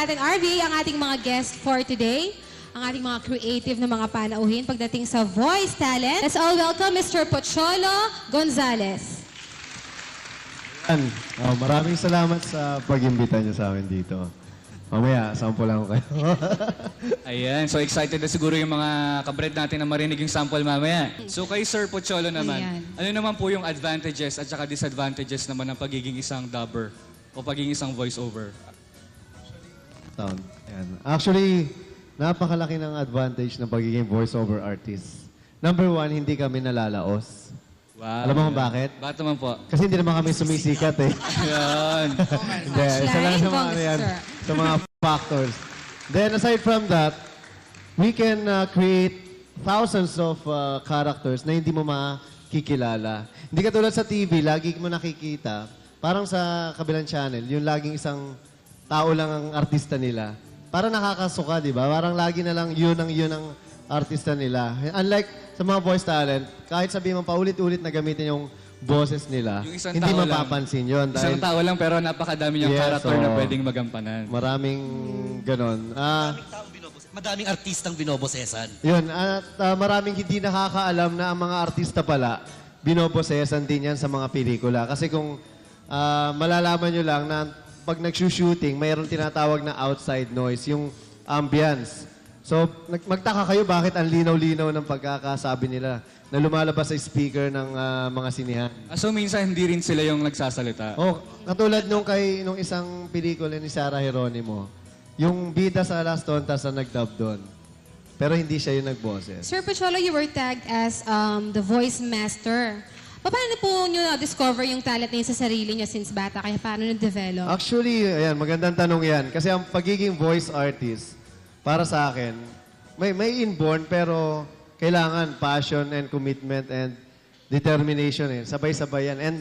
natin, RV, ang ating mga guest for today. Ang ating mga creative na mga panauhin pagdating sa voice talent. Let's all welcome Mr. Pocholo Gonzalez. Yan. Oh, maraming salamat sa pag-imbita niyo sa amin dito. Mamaya, sample lang ko kayo. Ayan, so excited na siguro yung mga kabred natin na marinig yung sample mamaya. So kay Sir Pocholo naman, Ayan. ano naman po yung advantages at saka disadvantages naman ng pagiging isang dubber o pagiging isang voiceover? Sound. Yan. Actually, napakalaki ng advantage ng pagiging voiceover artist. Number one, hindi kami nalalaos. Wow. Alam mo kung bakit? Bakit naman po? Kasi hindi naman kami sumisikat eh. Ayan. Hindi, isa lang sa mga, ano yan, sa mga factors. Then aside from that, we can uh, create thousands of uh, characters na hindi mo makikilala. Hindi katulad sa TV, lagi mo nakikita, parang sa kabilang channel, yung laging isang tao lang ang artista nila. Parang nakakasuka, di ba? Parang lagi na lang yun ang yun ang artista nila. Unlike sa mga voice talent, kahit sabihin mo paulit-ulit na gamitin yung boses nila, Yung isang hindi tao lang. mapapansin yun. Isang Dahil tao lang pero napakadami niyang Yes, character na oo. pwedeng magampanan. Maraming ganon. Ah, Maraming taong binobos. Madaming artistang binobosesan. yun. At ah, maraming hindi nakakaalam na ang mga artista pala, binobosesan din yan sa mga pelikula. Kasi kung ah, malalaman nyo lang na pag nag-shooting, mayroon tinatawag na outside noise, yung ambience. So, nag- magtaka kayo bakit ang linaw-linaw ng pagkakasabi nila na lumalabas sa speaker ng ah, mga sinihan. Ah, so minsan hindi rin sila yung nagsasalita. Oh, katulad nung kay nung isang pelikula ni Sarah Geronimo, yung bida sa Las Tontas na nagdub doon. Pero hindi siya yung nagboses. Sir Pocholo, you were tagged as um, the voice master. Paano po nyo na-discover yung talent niyo sa sarili niyo since bata? Kaya paano na-develop? Actually, ayan, magandang tanong yan. Kasi ang pagiging voice artist, para sa akin, may, may inborn pero kailangan passion and commitment and determination. Eh. Sabay-sabay yan. And,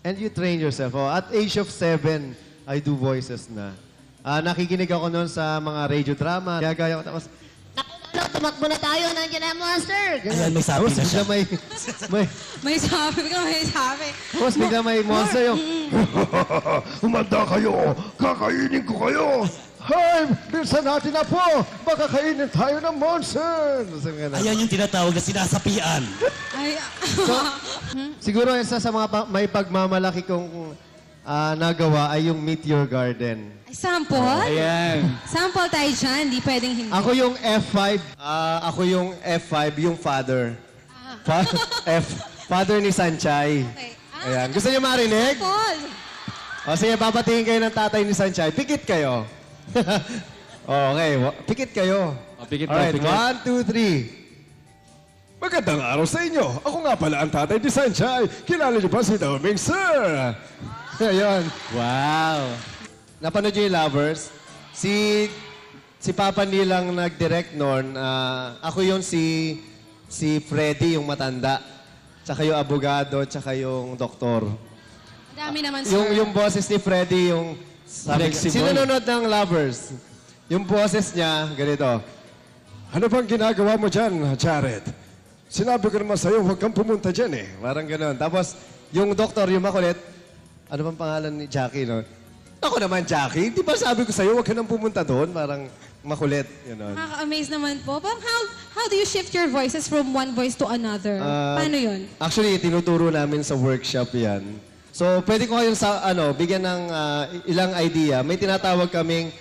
and you train yourself. Oh, at age of seven, I do voices na. Ah, nakikinig ako noon sa mga radio drama. Gagaya ko. Tapos, tumakbo na tayo. Nandiyan na monster. Ayan, may sabi tapos na siya. bigla may, may, May sabi, may sabi. tapos bigla may monster yung, Humanda kayo! Kakainin ko kayo! Hoy, bilisan natin na po! Baka kainin tayo ng monster! Sabi nga na. Ayan yung tinatawag na sinasapian. Ay, Siguro isa sa mga pa- may pagmamalaki kong ah, nagawa ay yung Meet Your Garden. ay, sample? Ayan. Sample tayo dyan, di pwedeng hindi. Ako yung F5, ah, ako yung F5, yung father. Fa- F, father ni Sanchay. Okay. Ah, Ayan. Gusto niyo marinig? Sample! O sige, papatingin kayo ng tatay ni Sanchay. Pikit kayo. okay, wa- pikit kayo. O, pikit daw, Alright, pikit. one, two, three. Magandang araw sa inyo! Ako nga pala ang tatay ni Sanchay. Kilala niyo ba si Doming Sir? Ayun. Wow. Napanood niyo yung Lovers? Si si Papa nilang nag-direct noon. ah, ako yung si si Freddy, yung matanda. Tsaka yung abogado, tsaka yung doktor. Ang dami naman, sir. Yung yung boses ni Freddy, yung sabi, Flexible. sino nanonood ng Lovers? Yung boses niya, ganito. Ano bang ginagawa mo dyan, Jared? Sinabi ko naman sa'yo, huwag kang pumunta dyan eh. Parang gano'n. Tapos, yung doktor, yung makulit, ano bang pangalan ni Jackie, no? Ako naman, Jackie. Di ba sabi ko sa'yo, huwag ka nang pumunta doon? Parang makulit. Gano'n. Nakaka-amaze naman po. Parang how, how do you shift your voices from one voice to another? Ah, Paano yun? Actually, tinuturo namin sa workshop yan. So, pwede ko kayong sa, ano, bigyan ng ah, ilang idea. May tinatawag kaming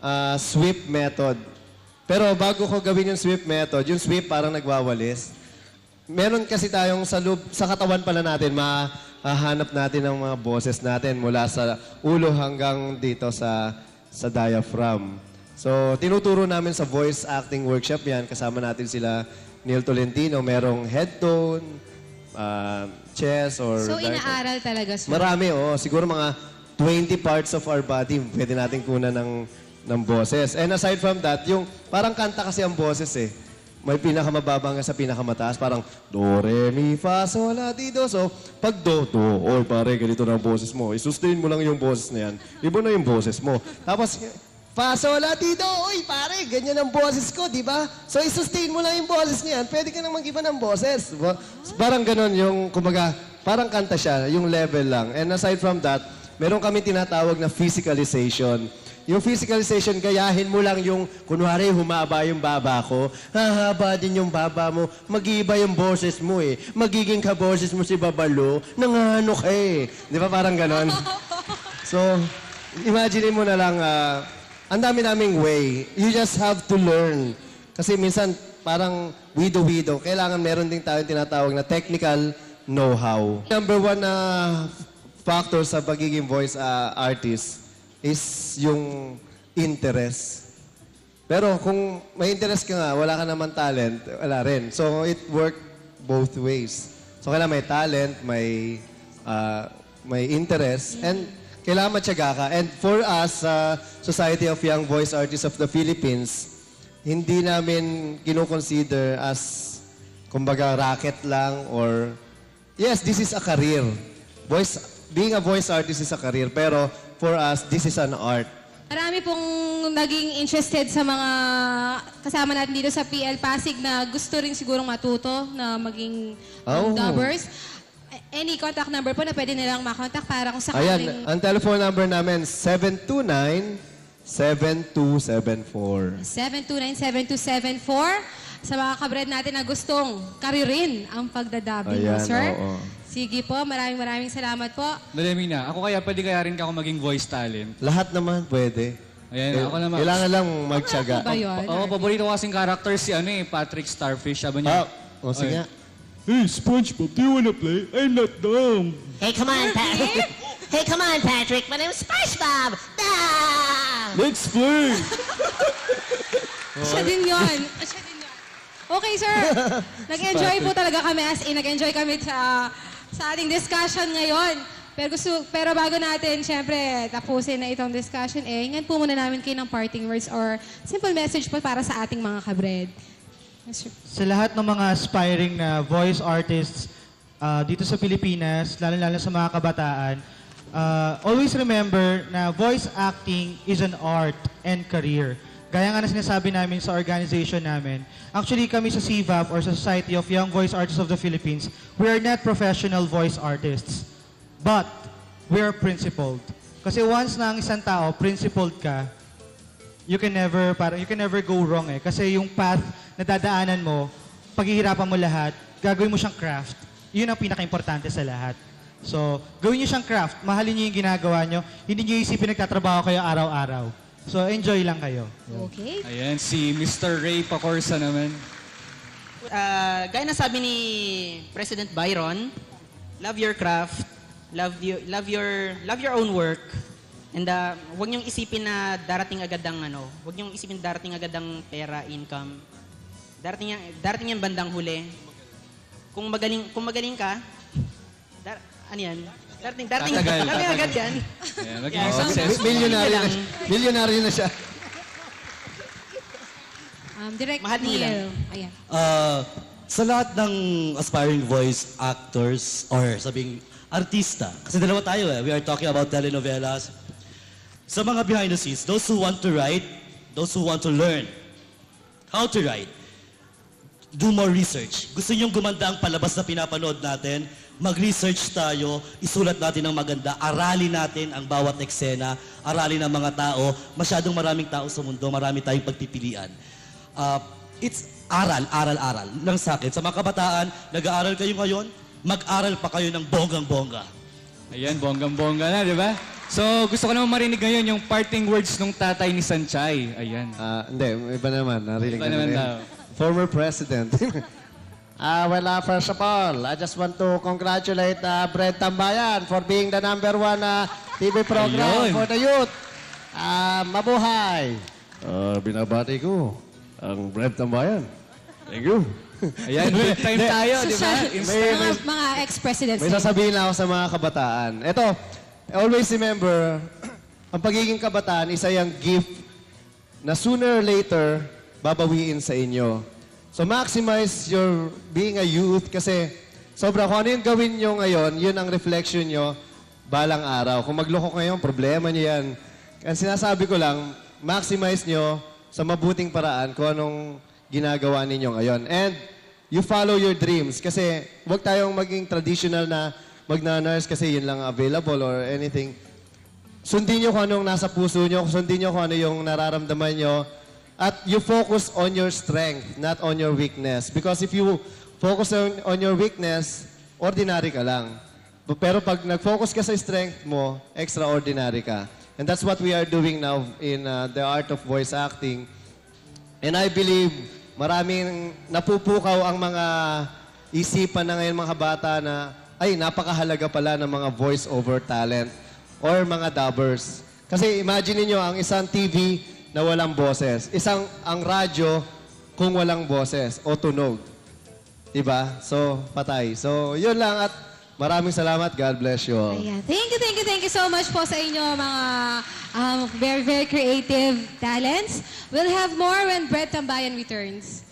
ah, sweep method. Pero bago ko gawin yung sweep method, yung sweep parang nagwawalis. Meron kasi tayong sa, loob, sa katawan pala natin, mahahanap natin ang mga boses natin mula sa ulo hanggang dito sa, sa diaphragm. So, tinuturo namin sa voice acting workshop yan. Kasama natin sila Neil Tolentino. Merong head tone, ah, chest, or... So, diaphragm. inaaral talaga, sir. Marami, oo. Siguro mga 20 parts of our body pwede natin kunan ng, ng boses. And aside from that, yung parang kanta kasi ang boses eh. May pinakamababa nga sa pinakamataas. Parang do, re, mi, fa, sol, la, ti, do. So, pag do, do, oy pare, ganito na ang boses mo. I-sustain mo lang yung boses na yan. Iba na yung boses mo. Tapos, fa, sol, la, ti, do. Oy pare, ganyan ang boses ko, di ba? So, i-sustain mo lang yung boses niyan. Pwede ka nang mag-iba ng boses. Parang ganon yung, kumaga, parang kanta siya, yung level lang. And aside from that, meron kami tinatawag na physicalization. Yung physicalization, gayahin mo lang yung, kunwari, humaba yung baba ko, hahaba din yung baba mo, mag-iiba yung boses mo eh. Magiging kaboses mo si Babalo, nangano ka eh. Di ba parang ganon? So, imagine mo na lang, ah, ang dami naming way. You just have to learn. Kasi minsan, parang widow-widow. Kailangan meron din tayong tinatawag na technical know-how. Number one na factor sa pagiging voice ah, artist is yung interest. Pero kung may interest ka nga, wala ka naman talent, wala rin. So, it work both ways. So, kailangan may talent, may, ah, may interest, and kailangan matyaga ka. And for us, sa Society of Young Voice Artists of the Philippines, hindi namin kinoconsider as, kumbaga, racket lang or, yes, this is a career. Voice, being a voice artist is a career, pero for us, this is an art. Marami pong naging interested sa mga kasama natin dito sa PL Pasig na gusto rin sigurong matuto na maging um, Oh. dubbers. Any contact number po na pwede nilang makontak para kung sakaling... Ayan, ang telephone number namin, 729-7274. 729-7274 sa mga kabred natin na gustong karirin ang pagdadabbing mo, Ayan, sir. oo. Sige po, maraming maraming salamat po. Madami na. Ako kaya, pwede kaya rin ako maging voice talent. Lahat naman pwede. Ayan, ako naman. Kailangan lang magtyaga. Ano ba yun? Oo, paborito ko kasing character si ano eh, Patrick Starfish. Sabi niya, Ah, o sige. nga. Hey, SpongeBob, do you wanna play? I'm not dumb. Hey, come on, Patrick. hey, come on, Patrick. My name's SpongeBob. Ah! Let's play. Siya din yun. Siya din yun. Okay, sir. Nag-enjoy po talaga kami as in. Nag-enjoy kami sa, sa ating discussion ngayon. Pero, gusto, pero bago natin, syempre, tapusin na itong discussion, eh, hingan po muna namin kayo ng parting words or simple message po para sa ating mga kabred. Yes, sir. sa lahat ng mga aspiring na voice artists ah, dito sa Pilipinas, lalo-lalo sa mga kabataan, ah, always remember na voice acting is an art and career. Gaya nga na sinasabi namin sa organization namin, actually kami sa CVAP or sa Society of Young Voice Artists of the Philippines, we are not professional voice artists. But, we are principled. Kasi once na ang isang tao, principled ka, you can never parang you can never go wrong eh kasi yung path na dadaanan mo paghihirapan mo lahat gagawin mo siyang craft yun ang pinaka-importante sa lahat so gawin niyo siyang craft mahalin niyo yung ginagawa niyo hindi niyo isipin nagtatrabaho kayo araw-araw so enjoy lang kayo Okay. ayan, si Mr. Ray Pacorsa naman. Ah, gaya na sabi ni President Byron, love your craft, love your love your love your own work. And uh, huwag niyong isipin na darating agad ang ano, huwag niyong isipin darating agad ang pera, income. Darating yan, darating yan bandang huli. Kung magaling kung magaling ka, dar, ano yan? Darating, darating, Tatagal, darating agad yan. Ayan, maging Yeah. successful. Mi- Millionaire na, millionaire na siya. Um, Direct Mahal nila. Neil. Ayan. Ah, sa lahat ng aspiring voice actors or sabing artista, kasi dalawa tayo eh, we are talking about telenovelas. Sa mga behind the scenes, those who want to write, those who want to learn how to write, do more research. Gusto niyong gumanda ang palabas na pinapanood natin, mag-research tayo, isulat natin ng maganda, aralin natin ang bawat eksena, aralin ang mga tao. Masyadong maraming tao sa mundo, marami tayong pagpipilian. Ah, it's aral, aral, aral. Lang sa akin. Sa mga kabataan, nag-aaral kayo ngayon, mag-aral pa kayo ng bonggang-bongga. Ayan, bonggang-bongga na, di ba? So, gusto ko naman marinig ngayon yung parting words nung tatay ni Sanchay. Ayan. Ah, hindi, iba naman. Narinig Iba na naman daw. Former president. Ah, well, uh, first of all, I just want to congratulate uh, Fred Tambayan for being the number one uh, TV program Ayun. for the youth. Ah, mabuhay! Ah, binabati ko ang Fred Tambayan. Thank you. Ayan, big time tayo, di ba? Social- Instant. mga, mga ex-presidents. May sasabihin lang ako sa mga kabataan. Ito, always remember, ang pagiging kabataan isa yung gift na sooner or later, babawiin sa inyo. So maximize your being a youth kasi sobra kung ano yung gawin nyo ngayon, yun ang reflection nyo balang araw. Kung magloko ngayon, problema nyo yan. Ang sinasabi ko lang, maximize nyo sa mabuting paraan kung anong ginagawa ninyo ngayon. And you follow your dreams kasi huwag tayong maging traditional na magna-nurse kasi yun lang available or anything. sundin nyo kung anong nasa puso nyo, sundin nyo kung ano yung nararamdaman nyo, at you focus on your strength, not on your weakness. Because if you focus on, on your weakness, ordinary ka lang. Pero pag nag-focus ka sa strength mo, extraordinary ka. And that's what we are doing now in uh, the art of voice acting. And I believe maraming napupukaw ang mga isipan na ngayon mga bata na ay napakahalaga pala ng mga voice-over talent or mga dubbers. Kasi imagine niyo ang isang TV na walang boses, isang ang radyo kung walang boses o tunog. 'Di ba? So, patay. So, 'yun lang at maraming salamat. God bless you all. Ayan. Thank you, thank you, thank you so much po sa inyo mga um, very, very creative talents. We'll have more when Brett Tambayan returns.